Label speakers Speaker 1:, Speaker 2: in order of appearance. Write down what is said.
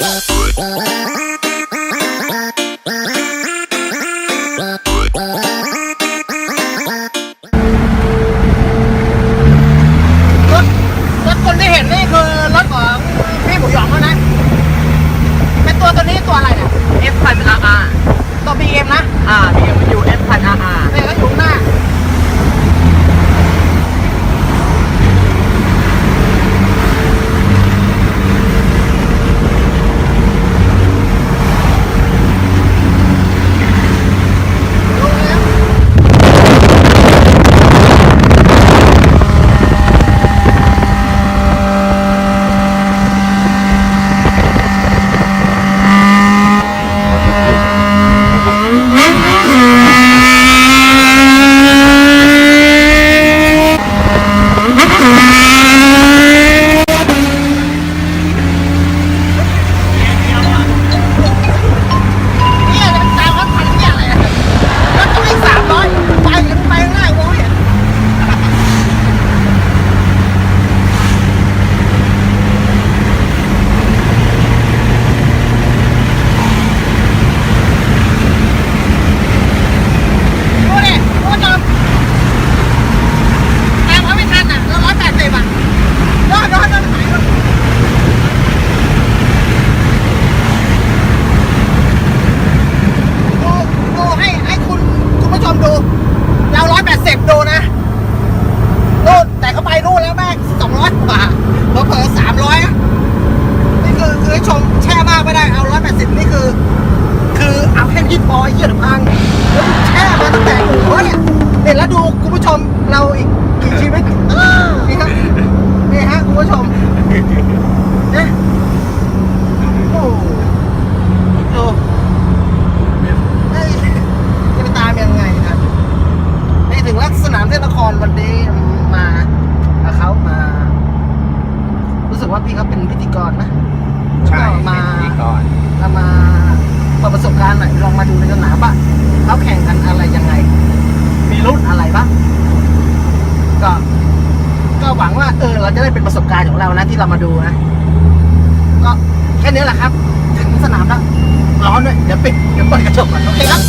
Speaker 1: Bye. พิธีกรนะ
Speaker 2: ใช่
Speaker 1: มา
Speaker 2: พิธีกร
Speaker 1: เอามาเปิดประสบการณ์หน่อยลองมาดูในสนามว่าเขาแข่งกันอะไรยังไง มีรุ่นอะไรบ้างก็ ก็หวังว่าเออเราจะได้เป็นประสบการณ์ของเรานะที่เรามาดูนะ ก็แค่นี้แหละครับ ถึงสนามแล้วร้อนด้วยเดี๋ยวปิดเดี๋ยวเปิดกระจกก่อนโอเคครับ